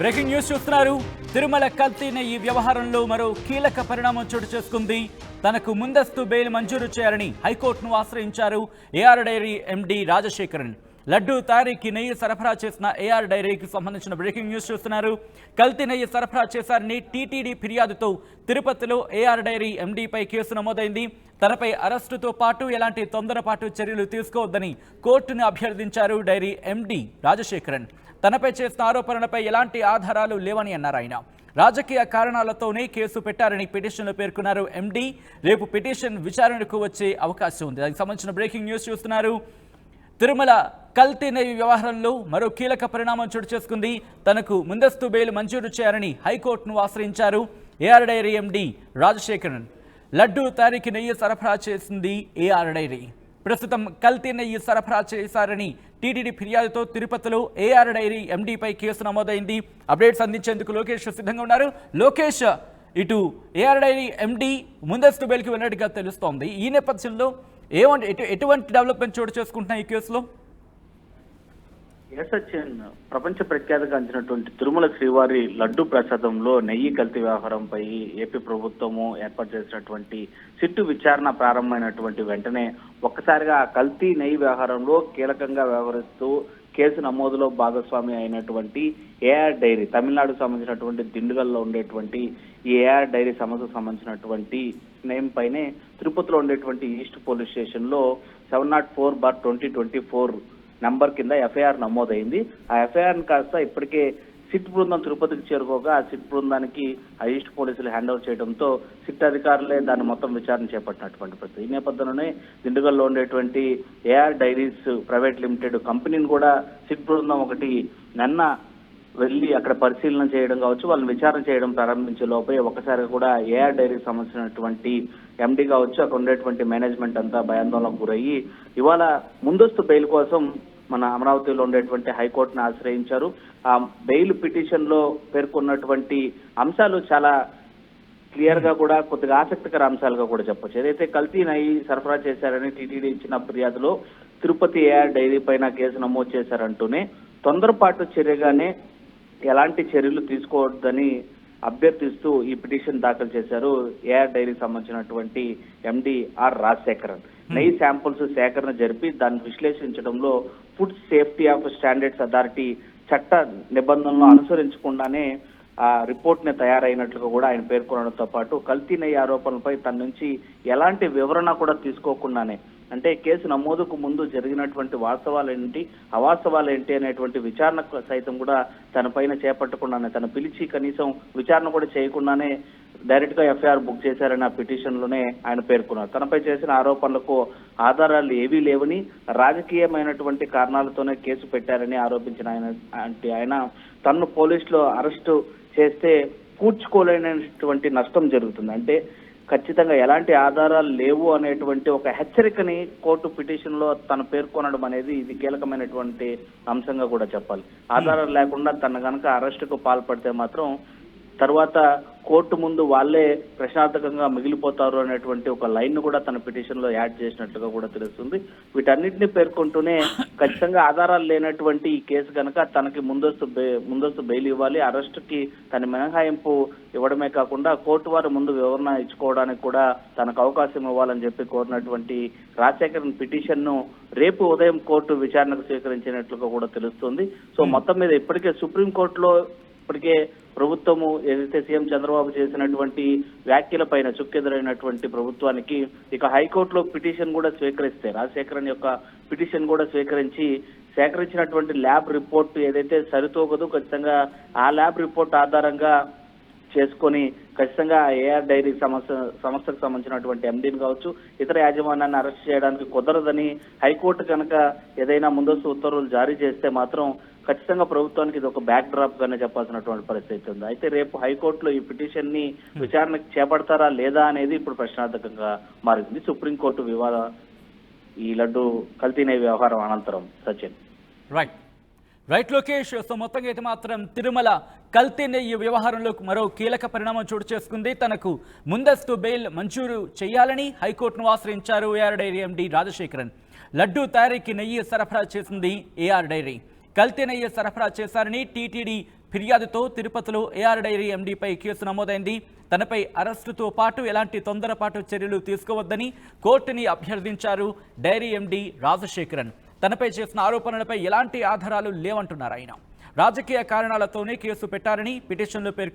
Breaking news చూస్తున్నారు. తిరుమల కల్తీ నెయ్యి వ్యవహారంలో మరో కీలక పరిణామం చోటు చేసుకుంది. తనకు ముందస్తు బెయిల్ మంజూరు చేయాలని హైకోర్టును ఆశ్రయించారు AR dairy MD Rajasekaran. Laddu తయారీకి నెయ్యి సరఫరా చేసిన ఏఆర్ డైరీకి సంబంధించిన బ్రేకింగ్ న్యూస్ చూస్తున్నారు. కల్తీ నెయ్యి సరఫరా చేశారని టీటీడీ ఫిర్యాదుతో తిరుపతిలో ఏఆర్ డైరీ ఎండీపై కేసు నమోదైంది. తనపై అరెస్టుతో పాటు ఎలాంటి తొందరపాటు చర్యలు తీసుకోవద్దని కోర్టును అభ్యర్థించారు డైరీ ఎండీ రాజశేఖరన్. తనపై చేసిన ఆరోపణలపై ఎలాంటి ఆధారాలు లేవని అన్నారు ఆయన. రాజకీయ కారణాలతోనే కేసు పెట్టారని పిటిషన్లో పేర్కొన్నారు ఎండీ రేపు పిటిషన్ విచారణకు వచ్చే అవకాశం ఉంది. దానికి సంబంధించిన బ్రేకింగ్ న్యూస్ చూస్తున్నారు. తిరుమల కల్తీ నేవి వ్యవహారంలో మరో కీలక పరిణామం చోటు చేసుకుంది. తనకు ముందస్తు బెయిల్ మంజూరు చేయాలని హైకోర్టును ఆశ్రయించారు. AR dairy MD Rajasekaran. Laddu తయారీకి నెయ్యి సరఫరా చేసింది ఏఆర్ డైరీ. ప్రస్తుతం కల్తీ నెయ్యి సరఫరా చేశారని టీటీడీ ఫిర్యాదుతో తిరుపతిలో ఏఆర్ డైరీ ఎండీపై కేసు నమోదైంది. అప్డేట్స్ అందించేందుకు లోకేష్ సిద్ధంగా ఉన్నారు. లోకేష్ ఇటు ఏఆర్ డైరీ ఎండీ ముందస్తు బెయిల్కి వెళ్ళినట్టుగా తెలుస్తోంది. ఈ నేపథ్యంలో ఏమంటే ఎటు ఎటువంటి డెవలప్మెంట్ చోటు చేసుకుంటున్నాయి ఈ కేసులో? ఎస్ సచిన్ ప్రపంచ ప్రఖ్యాతిగాంచినటువంటి తిరుమల శ్రీవారి లడ్డు ప్రసాదంలో నెయ్యి కల్తీ వ్యవహారంపై ఏపీ ప్రభుత్వము ఏర్పాటు చేసినటువంటి సిట్టు విచారణ ప్రారంభమైనటువంటి వెంటనే ఒక్కసారిగా ఆ కల్తీ నెయ్యి వ్యవహారంలో కీలకంగా వ్యవహరిస్తూ కేసు నమోదులో భాగస్వామి అయినటువంటి ఏఆర్ డైరీ తమిళనాడుకు సంబంధించినటువంటి దిండుగల్లో ఉండేటువంటి ఏఆర్ డైరీ సంస్థకు సంబంధించినటువంటి నేమ్ పైనే తిరుపతిలో ఉండేటువంటి ఈస్ట్ పోలీస్ స్టేషన్లో seven naught four bar twenty twenty four number కింద ఎఫ్ఐఆర్ నమోదైంది. ఆ ఎఫ్ఐఆర్ కాస్త ఇప్పటికే సిట్ బృందం తిరుపతికి చేరుకోగా ఆ సిట్ బృందానికి ఆ ఈస్ట్ పోలీసులు హ్యాండ్ ఓవర్ చేయడంతో సిట్ అధికారులే దాన్ని మొత్తం విచారణ చేపట్టినటువంటి పరిస్థితి. ఈ నేపథ్యంలోనే దిండుగల్లో ఉండేటువంటి ఏఆర్ డైరీస్ ప్రైవేట్ లిమిటెడ్ కంపెనీని కూడా సిట్ బృందం ఒకటి నిన్న వెళ్ళి అక్కడ పరిశీలన చేయడం కావచ్చు వాళ్ళని విచారణ చేయడం ప్రారంభించే లోపే ఒకసారి కూడా ఏఆర్ డైరీకి సంబంధించినటువంటి ఎండి కావచ్చు అక్కడ ఉండేటువంటి మేనేజ్మెంట్ అంతా భయాందోళనకు గురయ్యి ఇవాళ ముందస్తు బెయిల్ కోసం మన అమరావతిలో ఉండేటువంటి హైకోర్టును ఆశ్రయించారు. ఆ బెయిల్ పిటిషన్లో పేర్కొన్నటువంటి అంశాలు చాలా క్లియర్గా కూడా కొద్దిగా ఆసక్తికర అంశాలుగా కూడా చెప్పొచ్చు. ఏదైతే కల్తీ నయి సరఫరా చేశారని టీటీడీ ఇచ్చిన ఫిర్యాదులో తిరుపతి ఏఆర్ డైరీ పైన కేసు నమోదు చేశారంటూనే తొందరపాటు చర్యగానే ఎలాంటి చర్యలు తీసుకోవద్దని అభ్యర్థిస్తూ ఈ పిటిషన్ దాఖలు చేశారు ఏఆర్ డైరీకి సంబంధించినటువంటి ఎండి ఆర్ రాజశేఖరన్. నెయ్యి శాంపుల్స్ సేకరణ జరిపి దాన్ని విశ్లేషించడంలో food safety of standards authority చట్ట నిబంధనలను అనుసరించకుండానే ఆ రిపోర్ట్ని తయారైనట్లుగా కూడా ఆయన పేర్కొనడంతో పాటు కల్తీ నెయ్యి ఆరోపణలపై తన నుంచి ఎలాంటి వివరణ కూడా తీసుకోకుండానే అంటే కేసు నమోదుకు ముందు జరిగినటువంటి వాస్తవాలు ఏంటి అవాస్తవాలు ఏంటి అనేటువంటి విచారణ సైతం కూడా తన పైన చేపట్టకుండానే తను పిలిచి కనీసం విచారణ కూడా చేయకుండానే డైరెక్ట్గా ఎఫ్ఐఆర్ బుక్ చేశారని ఆ పిటిషన్లోనే ఆయన పేర్కొన్నారు. తనపై చేసిన ఆరోపణలకు ఆధారాలు ఏవీ లేవని రాజకీయమైనటువంటి కారణాలతోనే కేసు పెట్టారని ఆరోపించిన ఆయన అంటే ఆయన తన్ను పోలీసులు అరెస్టు చేస్తే పూడ్చుకోలేనటువంటి నష్టం జరుగుతుంది. అంటే ఖచ్చితంగా ఎలాంటి ఆధారాలు లేవు అనేటువంటి ఒక హెచ్చరికని కోర్టు పిటిషన్లో తను పేర్కొనడం అనేది ఇది కీలకమైనటువంటి అంశంగా కూడా చెప్పాలి. ఆధారాలు లేకుండా తన గనక అరెస్టుకు పాల్పడితే మాత్రం తర్వాత కోర్టు ముందు వాళ్ళే ప్రశ్నార్థకంగా మిగిలిపోతారు అనేటువంటి ఒక లైన్ కూడా తన పిటిషన్లో యాడ్ చేసినట్లుగా కూడా తెలుస్తుంది. వీటన్నిటిని పేర్కొంటూనే ఖచ్చితంగా ఆధారాలు లేనటువంటి ఈ కేసు కనుక తనకి ముందస్తు ముందస్తు బెయిల్ ఇవ్వాలి. అరెస్ట్కి తన మినహాయింపు ఇవ్వడమే కాకుండా కోర్టు వారు ముందు వివరణ ఇచ్చుకోవడానికి కూడా తనకు అవకాశం ఇవ్వాలని చెప్పి కోరినటువంటి రాజశేఖరన్ పిటిషన్ను రేపు ఉదయం కోర్టు విచారణకు స్వీకరించినట్లుగా కూడా తెలుస్తుంది. సో మొత్తం మీద ఇప్పటికే సుప్రీం కోర్టులో ఇప్పటికే ప్రభుత్వము ఏదైతే సీఎం చంద్రబాబు చేసినటువంటి వ్యాఖ్యల పైన చుక్కెదురైనటువంటి ప్రభుత్వానికి ఇక హైకోర్టులో పిటిషన్ కూడా స్వీకరిస్తే రాజశేఖరన్ యొక్క పిటిషన్ కూడా స్వీకరించి సేకరించినటువంటి ల్యాబ్ రిపోర్ట్ ఏదైతే సరితోగదో ఖచ్చితంగా ఆ ల్యాబ్ రిపోర్ట్ ఆధారంగా చేసుకొని ఖచ్చితంగా ఏఆర్ డైరీ సమస్య సంస్థకు సంబంధించినటువంటి ఎండీని కావచ్చు ఇతర యాజమాన్యాన్ని అరెస్ట్ చేయడానికి కుదరదని హైకోర్టు కనుక ఏదైనా ముందస్తు ఉత్తర్వులు జారీ చేస్తే మాత్రం ఖచ్చితంగా ప్రభుత్వానికి ఇది ఒక బ్యాక్ డ్రాప్ గానే చెప్పాల్సినటువంటి పరిస్థితి ఉంది. అయితే రేపు హైకోర్టులో ఈ పిటిషన్ని విచారణకు చేపడతారా లేదా అనేది ఇప్పుడు ప్రశ్నార్థకంగా మారింది. సుప్రీంకోర్టు వివాద ఈ లడ్డు కల్తీనే వ్యవహారం అనంతరం Sachin. Right right Lokesh. So మొత్తంగా అయితే మాత్రం తిరుమల కల్తీ నెయ్యి వ్యవహారంలో మరో కీలక పరిణామం చోటు చేసుకుంది. తనకు ముందస్తు బెయిల్ మంజూరు చేయాలని హైకోర్టును ఆశ్రయించారు AR dairy MD Rajasekaran. Laddu తయారీకి నెయ్యి సరఫరా చేసింది ఏఆర్ డైరీ. కల్తీ సరఫరా చేశారని టీటీడీ ఫిర్యాదుతో తిరుపతిలో ఏఆర్ డైరీ ఎండీపై కేసు నమోదైంది. తనపై అరెస్టుతో పాటు ఎలాంటి తొందరపాటు చర్యలు తీసుకోవద్దని కోర్టుని అభ్యర్థించారు డైరీ ఎండీ రాజశేఖరన్. తనపై చేసిన ఆరోపణలపై ఎలాంటి ఆధారాలు లేవంటున్నారు ఆయన. రాజకీయ కారణాలతోనే కేసు పెట్టారని పిటిషన్లో పేర్కొన్నారు